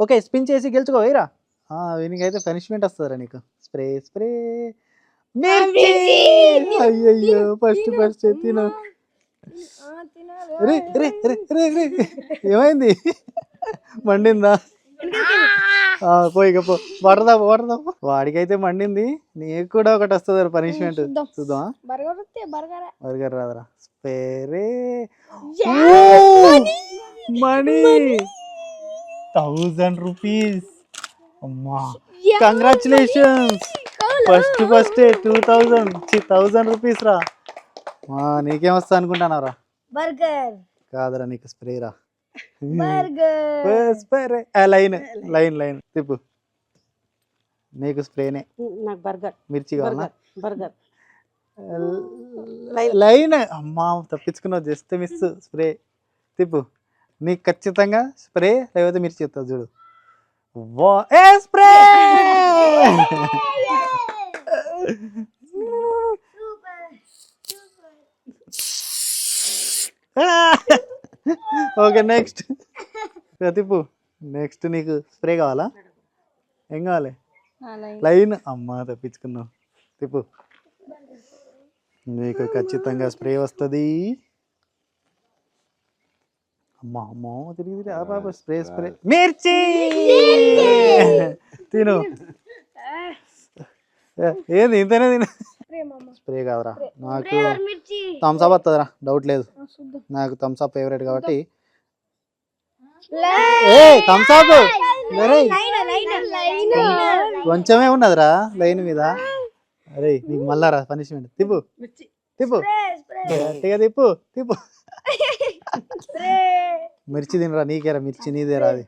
Okay spin చేసి గెలుచుకో వేరా వీనికైతే punishment వస్తుందిరా నీకు. స్ప్రే స్ప్రే అయ్యయ్యో ఫస్ట్ ఫస్ట్ తిను. రే రే రే రే రే. ఏమైంది? మండిందా? పోయి పో వడదా వడదా వాడికైతే మండింది. నీకు కూడా ఒకటి వస్తుంది పనిష్మెంట్ చూద్దాం. బర్గర్ రాదురా. స్పేరే మనీ థౌజండ్ రూపీస్ అమ్మా. Congratulations first first two thousand thousand rupees రా. నీకేం వస్తా అనుకుంటున్నారా బర్గర్. కాదురా నీకు స్ప్రే రా. Spray line line line. తిప్పు. నీకు స్ప్రేనే నాకు బర్గర్. మిర్చి కావాలా? Burger line. అమ్మా తప్పించుకున్నావు. జస్ట్ మిస్ స్ప్రే తిప్పు. నీకు ఖచ్చితంగా స్ప్రే లేకపోతే మిర్చి చెప్తావు చూడు. వా ఏ స్ప్రే! ఓకే నెక్స్ట్ తిప్పు నెక్స్ట్ నీకు స్ప్రే కావాలా? ఏం కావాలి? లైన్. అమ్మా తప్పించుకున్నావు. తిప్పు. నీకు ఖచ్చితంగా స్ప్రే వస్తుంది. అమ్మా అమ్మా తిరిగి తిరిగి ఆ పాప స్ప్రే స్ప్రే. మిర్చి! తిను. ఏ, ఏంది ఇంతనే తిన? స్ప్రే కాదురా. నాకు మిర్చి. థమ్స్అప్ వస్తుందిరా డౌట్ లేదు. నాకు థమ్స్అప్ ఫేవరెట్ కాబట్టి. ఏ థమ్స్అప్ కొంచెమే ఉన్నదిరా లైన్ మీద. అరే నీకు మళ్ళా రా పనిష్మెంట్ తిప్పు. తిప్పు గట్టిగా తిప్పు. తిప్పు. మిర్చి తినరా? నీకేరా మిర్చి? నీదేరా అది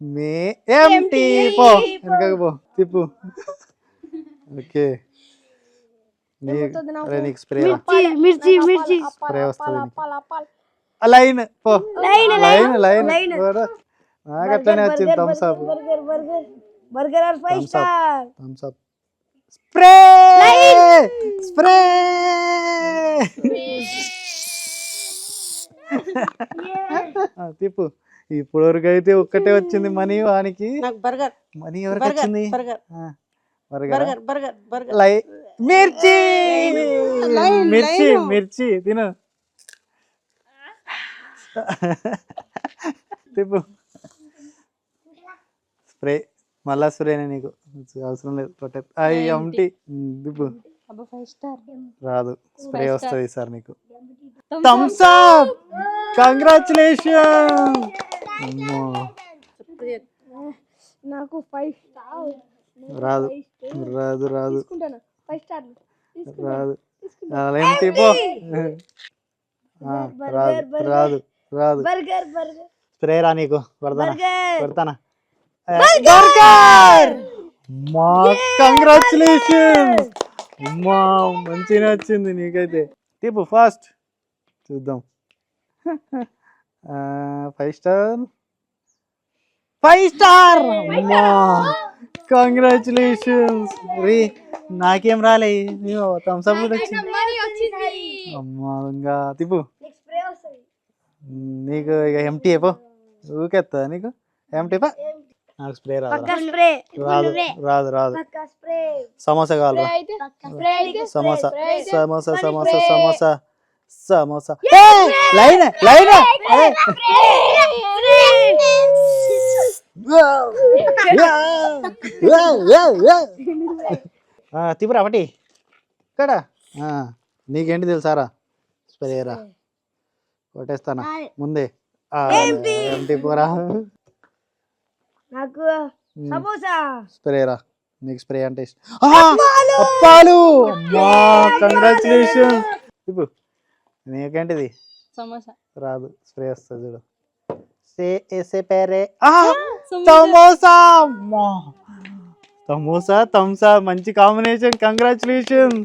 మే ఎంటీ పో. వెనకకు పో. తిప్పు. ఓకే. నీకు? స్ప్రే మిర్చి మిర్చి స్ప్రే వస్తుంది లైన్ పో. లైన్ లైన్ నాకు అట్లనే వచ్చింది thumbs up burger burger. Burger or five Thumbs up. Star. Thumbs up spray spray తిప్పు ఇప్పుడు వరకు అయితే ఒక్కటే వచ్చింది మనీ వానికి. మనీ ఎవరికి వచ్చింది? మిర్చి! మిర్చి. మిర్చి తిను. తిప్పు. స్ప్రే మళ్ళా స్ప్రేనే నీకు. అవసరం లేదు కొట్టే అయ్యి అమ్టి తిప్పు. రాదు. స్ప్రే వస్తుంది సార్ నీకు. థమ్స్ అప్ కంగ్రాచులేషన్ నాకు ఫైవ్ స్టార్ రాదు రాదు రాదు. తీసుకుంటాను. ఫైవ్ స్టార్ రాదు. ఏంటి పో ఆ, రాదు రాదు రాదు. బర్గర్ బర్గర్ స్ప్రే రా నీకు. పడతానా? బర్గర్ పెడతానా? బర్గర్ మా కంగ్రాచులేషన్ అమ్మా మంచిగా వచ్చింది నీకైతే. తిప్పు ఫాస్ట్ చూద్దాం. Five star five star congratulations రీ నాకేం రాలే. థమ్స్ అప్ కూడా వచ్చింది. అమ్మా ఇంకా తిప్పు. నీకు ఇక ఎంటీ అయిపో ఊకెత్తా నీకు. ఎంటీ పా. నాకు స్ప్రే రాదు రాదు రాదు. రాదు సమోసా కావాలా సమోసా సమోసా సమోసా సమోసా. సమోసా. Line line. తిప్పురా ఒకటి. ఇక్కడ. నీకేంటి తెలుసారా స్ప్రేరా కొట్టేస్తానా? ముందే. ఎంటీ పోరా నాకు సమోసా. స్ప్రేరా నీకు స్ప్రే అంటే! అప్పాలు కంగ్రాచులేషన్ తిప్పు. నీకేంటిది? సమోసా. రాదు స్ప్రే వస్తుంది చూడు. సే పేరే సమోసా. అమ్మా. సమోసా థమ్సా మంచి కాంబినేషన్ కంగ్రాచులేషన్